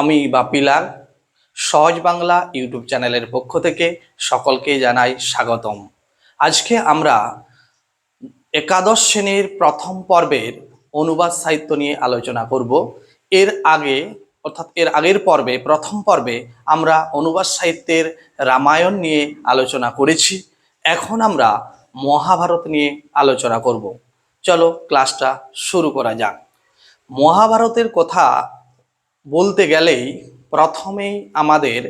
আমি বাপিলাল সহজ বাংলা ইউটিউব চ্যানেলের পক্ষ থেকে সকলকে জানাই স্বাগতম। আজকে আমরা একাদশ শ্রেণির প্রথম পর্বের অনুবাদ সাহিত্য নিয়ে আলোচনা করব। এর আগে, অর্থাৎ এর আগের পর্বে, প্রথম পর্বে আমরা অনুবাদ সাহিত্যের রামায়ণ নিয়ে আলোচনা করেছি। এখন আমরা মহাভারত নিয়ে আলোচনা করব। চলো ক্লাসটা শুরু করা যাক। মহাভারতের কথা বলতে গেলেই প্রথমেই আমাদের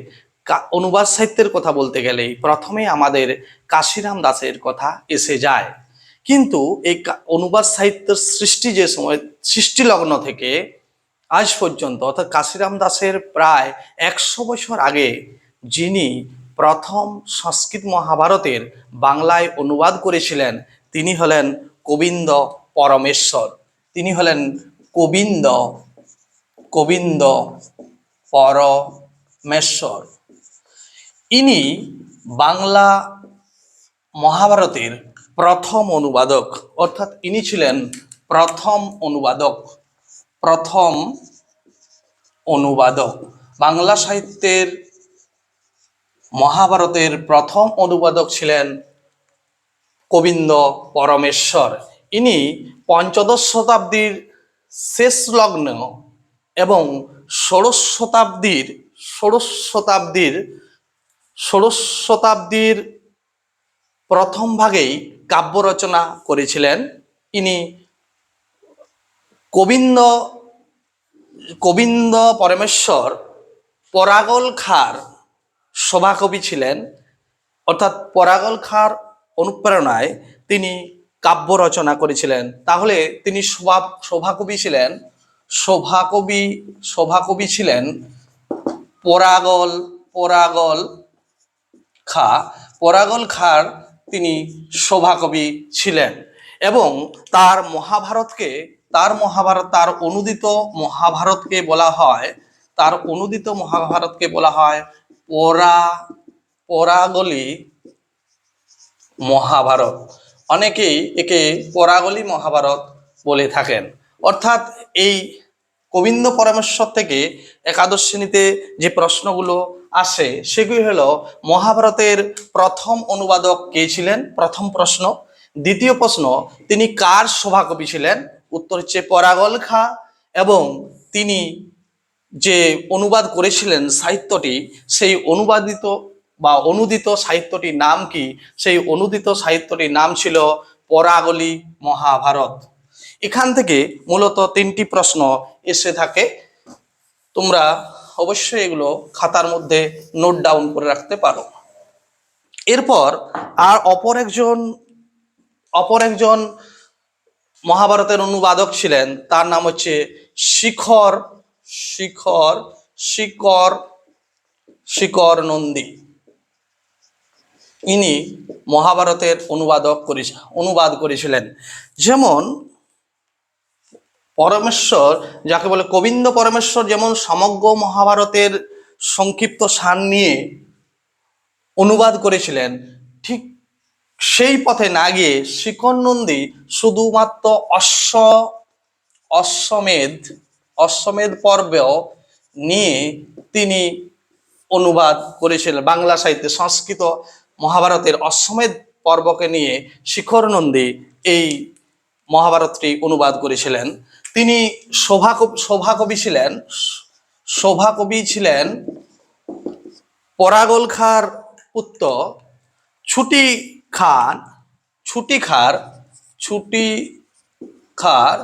অনুবাদ সাহিত্যের কথা বলতে গেলেই প্রথমেই আমাদের কাশিরাম দাসের কথা এসে যায়। কিন্তু এই অনুবাদ সাহিত্যের সৃষ্টি যে সময় সৃষ্টি লগ্ন থেকে আজ পর্যন্ত, অর্থাৎ কাশিরাম দাসের প্রায় একশো বছর আগে যিনি প্রথম সংস্কৃত মহাভারতের বাংলায় অনুবাদ করেছিলেন, তিনি হলেন গোবিন্দ পরমেশ্বর। তিনি হলেন গোবিন্দ গোবিন্দ, পরমেশ্বর। ইনি বাংলা মহাভারতের প্রথম অনুবাদক, অর্থাৎ ইনি ছিলেন প্রথম অনুবাদক প্রথম অনুবাদক। বাংলা সাহিত্যের মহাভারতের প্রথম অনুবাদক ছিলেন গোবিন্দ পরমেশ্বর। ইনি পঞ্চদশ শতাব্দীর শেষ লগ্ন এবং ষোড়শ শতাব্দীর ষোড়শ শতাব্দীর ষোড়শ শতাব্দীর প্রথম ভাগেই কাব্য রচনা করেছিলেন ইনি গোবিন্দ গোবিন্দ পরমেশ্বর, পরাগল খার সভাকবি ছিলেন। অর্থাৎ পরাগল খার অনুপ্রেরণায় তিনি কাব্য রচনা করেছিলেন। তাহলে তিনি শোভা সভাকবি ছিলেন শোভাকবি শোভাকবি ছিলেন পরাগল পরাগল খা, পরাগল খার তিনি শোভাকবি ছিলেন এবং তার মহাভারতকে, তার মহাভারত, তার অনুদিত মহাভারতকে বলা হয়, তার অনুদিত মহাভারতকে বলা হয় পরা, পরাগলি মহাভারত। অনেকেই একে পরাগলি মহাভারত বলে থাকেন। অর্থাৎ এই গোবিন্দ পরমেশ্বর থেকে একাদশ শ্রেণীতে যে প্রশ্নগুলো আসে, সেগুলি হলো, মহাভারতের প্রথম অনুবাদক কে ছিলেন? প্রথম প্রশ্ন। দ্বিতীয় প্রশ্ন, তিনি কার সভাকবি ছিলেন? উত্তর হচ্ছে পরাগল খা। এবং তিনি যে অনুবাদ করেছিলেন সাহিত্যটি, সেই অনুবাদিত বা অনুদিত সাহিত্যটির নাম কি? সেই অনুদিত সাহিত্যটির নাম ছিল পরাগলি মহাভারত। এখান থেকে মূলত তিনটি প্রশ্ন এসে থাকে। তোমরা অবশ্যই এগুলো খাতার মধ্যে নোট ডাউন করে রাখতে পারো। এরপর আর অপর একজন অপর একজন মহাভারতের অনুবাদক ছিলেন, তার নাম হচ্ছে শিখর শিখর, শিকর শিকর নন্দী। ইনি মহাভারতের অনুবাদক করে অনুবাদ করেছিলেন। যেমন পরমেশ্বর, যাকে বলে গোবিন্দ পরমেশ্বর, যেমন সমগ্র মহাভারতের সংক্ষিপ্ত সার নিয়ে অনুবাদ করেছিলেন, ঠিক সেই পথে না গিয়ে শিকর নন্দী শুধুমাত্র অশ্ব, অশ্বমেধ অশ্বমেধ পর্ব নিয়ে তিনি অনুবাদ করেছিলেন। বাংলা সাহিত্যে সংস্কৃত মহাভারতের অশ্বমেধ পর্বকে নিয়ে শিখর নন্দী এই মহাভারতটি অনুবাদ করেছিলেন। তিনি শোভা শোভাকবি ছিলেন। শোভাকবি ছিলেন পরাগল খার পুত্র ছুটি খান ছুটি খার ছুটি খার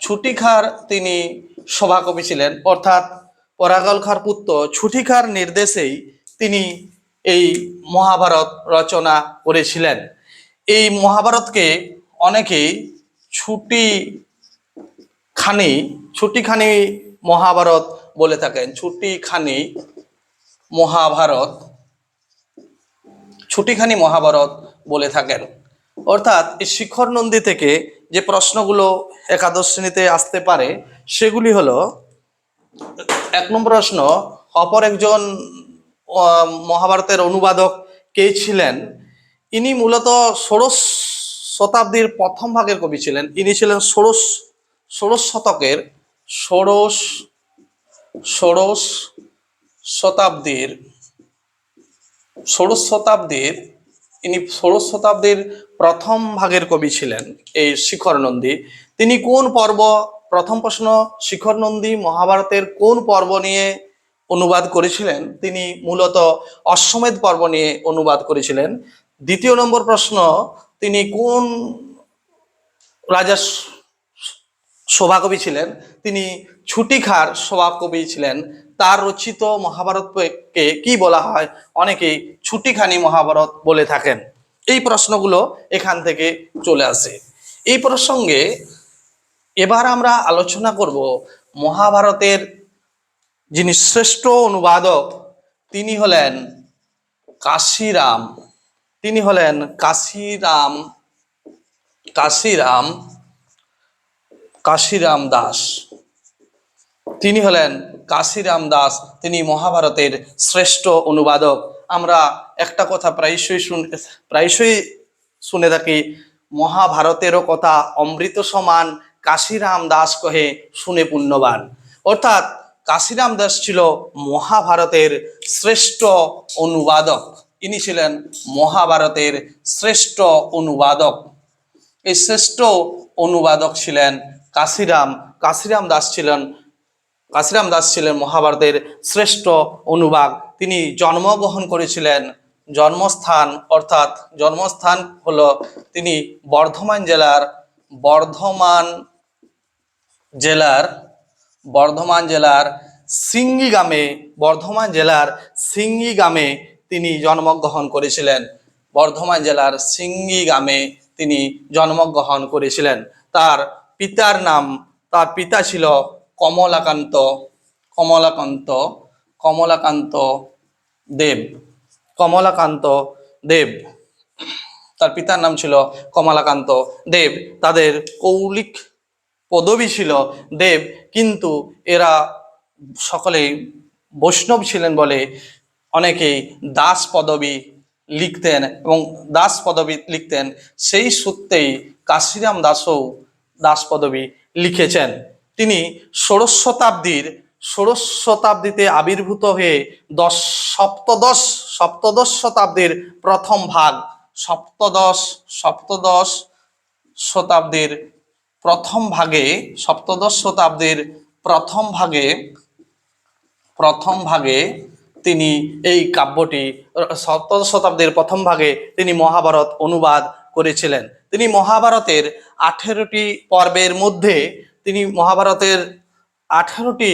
ছুটি খার তিনি সভাকবি ছিলেন। অর্থাৎ পরাগল খার পুত্র ছুটি খার নির্দেশেই তিনি এই মহাভারত রচনা করেছিলেন। এই মহাভারতকে অনেকেই ছুটি খানি ছুটিখানি মহাভারত বলে থাকেন। ছুটিখানি মহাভারত ছুটিখানি মহাভারত বলে থাকেন। অর্থাৎ এই শিখর নন্দী থেকে যে প্রশ্নগুলো একাদশ শ্রেণীতে আসতে পারে, সেগুলি হলো, এক নম্বর প্রশ্ন, অপর একজন মহাভারতের অনুবাদক কে ছিলেন? ইনি মূলত ষোড়শ শতাব্দীর প্রথম ভাগের কবি ছিলেন। ইনি ছিলেন ষোড়শ ষোড়শ শতকের ষোড়শ ষোড়শ শতাব্দীর ষোড়শ শতাব্দীর, ইনি ষোড়শ শতাব্দীর প্রথম ভাগের কবি ছিলেন, এই শিখর নন্দী। তিনি কোন পর্ব, প্রথম প্রশ্ন, শিখর নন্দী মহাভারতের কোন পর্ব নিয়ে অনুবাদ করেছিলেন? তিনি মূলত অশ্বমেধ পর্ব নিয়ে অনুবাদ করেছিলেন। দ্বিতীয় নম্বর প্রশ্ন, তিনি কোন রাজা সভাকবি ছিলেন। তিনি ছুটিখার সভাকবি ছিলেন। তার রচিত মহাভারতকে কি বলা হয়? অনেকেই ছুটিখানি মহাভারত বলে থাকেন। এই প্রশ্নগুলো এখান থেকে চলে আসে। এই প্রসঙ্গে এবার আমরা আলোচনা করব মহাভারতের যিনি শ্রেষ্ঠ অনুবাদক, তিনি হলেন কাশিরাম। তিনি হলেন কাশিরাম কাশিরাম কাশিরাম দাস। তিনি হলেন কাশিরাম দাস, তিনি মহাভারতের শ্রেষ্ঠ অনুবাদক। আমরা একটা কথা প্রায়শই শুন, প্রায়শই শুনে থাকি, মহাভারতেরও কথা অমৃত সমান কাশিরাম দাস কহে শুনে পুণ্যবান। অর্থাৎ কাশিরাম দাস ছিল মহাভারতের শ্রেষ্ঠ অনুবাদক। ইনি ছিলেন মহাভারতের শ্রেষ্ঠ অনুবাদক। এই শ্রেষ্ঠ অনুবাদক ছিলেন কাশিরাম কাশিরাম দাস ছিলেন, কাশিরাম দাস ছিলেন মহাভারতের শ্রেষ্ঠ অনুবাদ তিনি জন্মগ্রহণ করেছিলেন, জন্মস্থান, অর্থাৎ জন্মস্থান হল তিনি বর্ধমান জেলার বর্ধমান জেলার বর্ধমান জেলার সিঙ্গি গ্রামে, বর্ধমান জেলার সিঙ্গি গ্রামে তিনি জন্মগ্রহণ করেছিলেন। বর্ধমান জেলার সিঙ্গি গ্রামে তিনি জন্মগ্রহণ করেছিলেন। তার পিতার নাম, তার পিতা ছিল কমলাকান্ত কমলাকান্ত কমলাকান্ত দেব কমলাকান্ত দেব। তার পিতার নাম ছিল কমলাকান্ত দেব। তাদের কৌলিক পদবী ছিল দেব, কিন্তু এরা সকলেই বৈষ্ণব ছিলেন বলে অনেকেই দাস পদবী লিখতেন এবং দাস পদবী লিখতেন। সেই সূত্রেই কাশিরাম দাসও দাস পদবী লিখেছেন। তিনি ষোড়শ শতাব্দীর, ষোড়শ শতাব্দীতে আবির্ভূত হয়ে দশ, সপ্তদশ সপ্তদশ শতাব্দীর প্রথম ভাগ, সপ্তদশ সপ্তদশ শতাব্দীর প্রথম ভাগে, সপ্তদশ শতাব্দীর প্রথম ভাগে প্রথম ভাগে তিনি এই কাব্যটি, সপ্তদশ শতাব্দীর প্রথম ভাগে তিনি মহাভারত অনুবাদ করেছিলেন। তিনি মহাভারতের আঠেরোটি পর্বের মধ্যে তিনি মহাভারতের আঠেরোটি,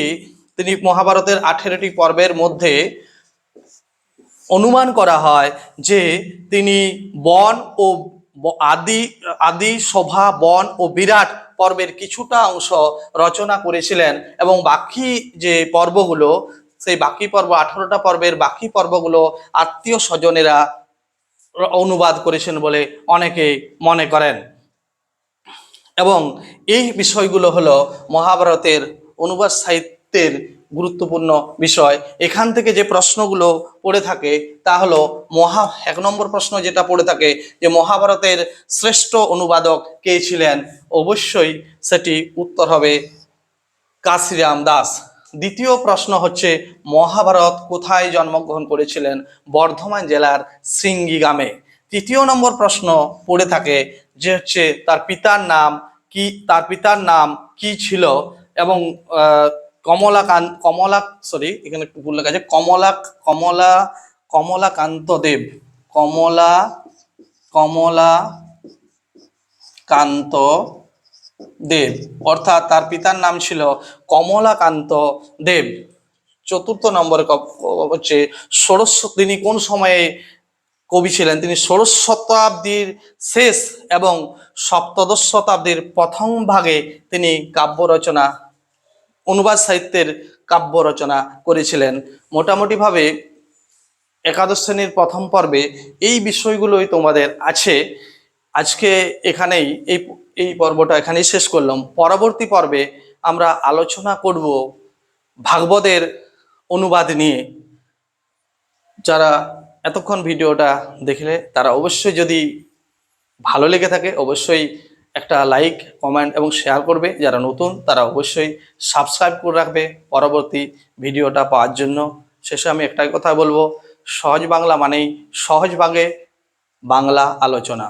তিনি মহাভারতের আঠেরোটি পর্বের মধ্যে অনুমান করা হয় যে তিনি বন ও আদি আদি সভা বন ও বিরাট পর্বের কিছুটা অংশ রচনা করেছিলেন এবং বাকি যে পর্বগুলো, সেই বাকি পর্ব, আঠারোটা পর্বের বাকি পর্বগুলো আত্মীয় স্বজনেরা অনুবাদ করেছেন বলে অনেকে মনে করেন। এবং এই বিষয়গুলো হলো মহাভারতের অনুবাদ সাহিত্যের গুরুত্বপূর্ণ বিষয়। এখান থেকে যে প্রশ্নগুলো পড়ে থাকে তা হলো মহা, এক নম্বর প্রশ্ন যেটা পড়ে থাকে যে মহাভারতের শ্রেষ্ঠ অনুবাদক কে ছিলেন? অবশ্যই সেটি উত্তর হবে কাশিরাম দাস। দ্বিতীয় প্রশ্ন হচ্ছে মহাভারত কোথায় জন্মগ্রহণ করেছিলেন? বর্ধমান জেলার সিঙ্গি গ্রামে। তৃতীয় নম্বর প্রশ্ন পড়ে থাকে যে হচ্ছে তার পিতার নাম কি তার পিতার নাম কি ছিল? এবং আহ, কমলাকান্ত কমলা সরি এখানে একটু ভুল লেখা আছে কমলা কমলা কমলাকান্ত দেব। কমলা কমলা কান্ত দেব। অর্থাৎ তার পিতার নাম ছিল কমলাকান্ত দেব। চতুর্থ নম্বরে হচ্ছে ষোড়শ তিনি কোন সময়ে কবি ছিলেন? তিনি ষোড়শ শতাব্দীর শেষ এবং সপ্তদশ শতাব্দীর প্রথম ভাগে তিনি কাব্য রচনা, অনুবাদ সাহিত্যের কাব্য রচনা করেছিলেন। মোটামুটিভাবে একাদশ শ্রেণির প্রথম পর্বে এই বিষয়গুলোই তোমাদের আছে। আজকে এখানেই এই এই পর্বটা এখানেই শেষ করলাম। পরবর্তী পর্বে আমরা আলোচনা করব ভাগবতের অনুবাদ নিয়ে। যারা এতক্ষণ ভিডিওটা দেখলে তারা অবশ্যই যদি ভালো লেগে থাকে, অবশ্যই একটা লাইক কমেন্ট এবং শেয়ার করবে। যারা নতুন, তারা অবশ্যই সাবস্ক্রাইব করে রাখবে পরবর্তী ভিডিওটা পাওয়ার জন্য। শেষে আমি একটাই কথা বলব, সহজ বাংলা মানেই সহজভাবে বাংলা আলোচনা।